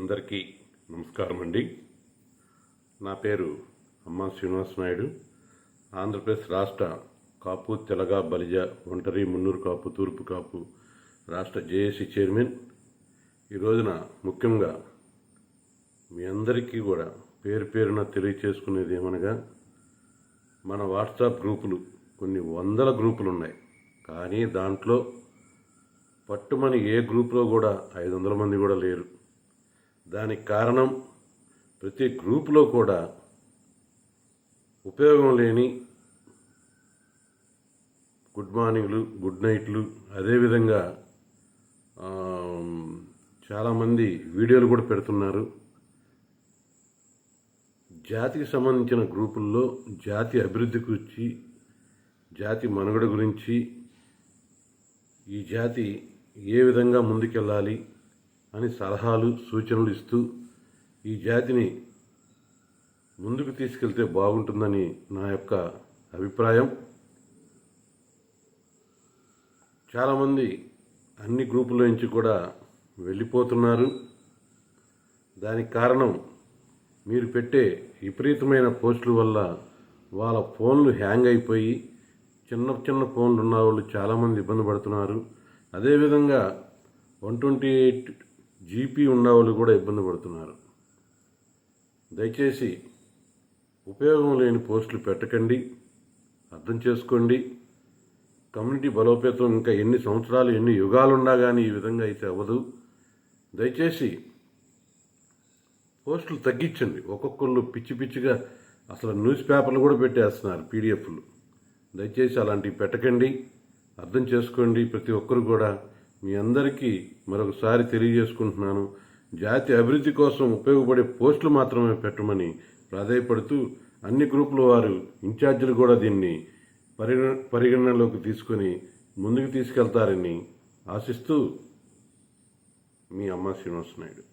అందరికీ నమస్కారం అండి నా పేరు అమ్మ శ్రీనివాస్ నాయుడు. ఆంధ్రప్రదేశ్ రాష్ట్ర కాపు తెలగ బలిజ ఒంటరి మున్నూరు కాపు తూర్పు కాపు రాష్ట్ర జేఏసీ చైర్మన్. ఈ రోజున ముఖ్యంగా మీ అందరికీ కూడా పేరు పేరున తెలియచేసుకునేది ఏమనగా మన వాట్సాప్ గ్రూపులు కొన్ని వందల గ్రూపులు ఉన్నాయి. కానీ దాంట్లో పట్టుమని ఏ గ్రూప్లో కూడా ఐదు వందల మంది కూడా లేరు. దానికి కారణం ప్రతి గ్రూపులో కూడా ఉపయోగం లేని గుడ్ మార్నింగ్లు గుడ్ నైట్లు అదేవిధంగా చాలామంది వీడియోలు కూడా పెడుతున్నారు. జాతికి సంబంధించిన గ్రూపుల్లో జాతి అభివృద్ధి గురించి జాతి మనుగడ గురించి ఈ జాతి ఏ విధంగా ముందుకెళ్ళాలి అని సలహాలు సూచనలు ఇస్తూ ఈ జాతిని ముందుకు తీసుకెళ్తే బాగుంటుందని నా యొక్క అభిప్రాయం. చాలామంది అన్ని గ్రూపుల నుంచి కూడా వెళ్ళిపోతున్నారు. దానికి కారణం మీరు పెట్టే విపరీతమైన పోస్టుల వల్ల వాళ్ళ ఫోన్లు హ్యాంగ్ అయిపోయి చిన్న చిన్న ఫోన్లు ఉన్న వాళ్ళు చాలామంది ఇబ్బంది పడుతున్నారు. అదేవిధంగా వన్ ట్వంటీ ఎయిట్ జీపీ ఉన్న వాళ్ళు కూడా ఇబ్బంది పడుతున్నారు. దయచేసి ఉపయోగం లేని పోస్టులు పెట్టకండి అర్థం చేసుకోండి. కమ్యూనిటీ బలోపేతం ఇంకా ఎన్ని సంవత్సరాలు ఎన్ని యుగాలున్నా కానీ ఈ విధంగా అయితే అవ్వదు. దయచేసి పోస్టులు తగ్గించండి. ఒక్కొక్కళ్ళు పిచ్చి పిచ్చిగా అసలు న్యూస్ పేపర్లు కూడా పెట్టేస్తున్నారు పీడిఎఫ్లు. దయచేసి అలాంటివి పెట్టకండి అర్థం చేసుకోండి ప్రతి ఒక్కరు కూడా. మీ అందరికీ మరొకసారి తెలియజేసుకుంటున్నాను. జాతి అభివృద్ధి కోసం ఉపయోగపడే పోస్టులు మాత్రమే పెట్టమని ప్రాధాయపడుతూ అన్ని గ్రూపుల వారు ఇన్ఛార్జీలు కూడా దీన్ని పరిగణ పరిగణనలోకి తీసుకొని ముందుకు తీసుకెళ్తారని ఆశిస్తూ మీ అమ్మ శ్రీనివాస నాయుడు.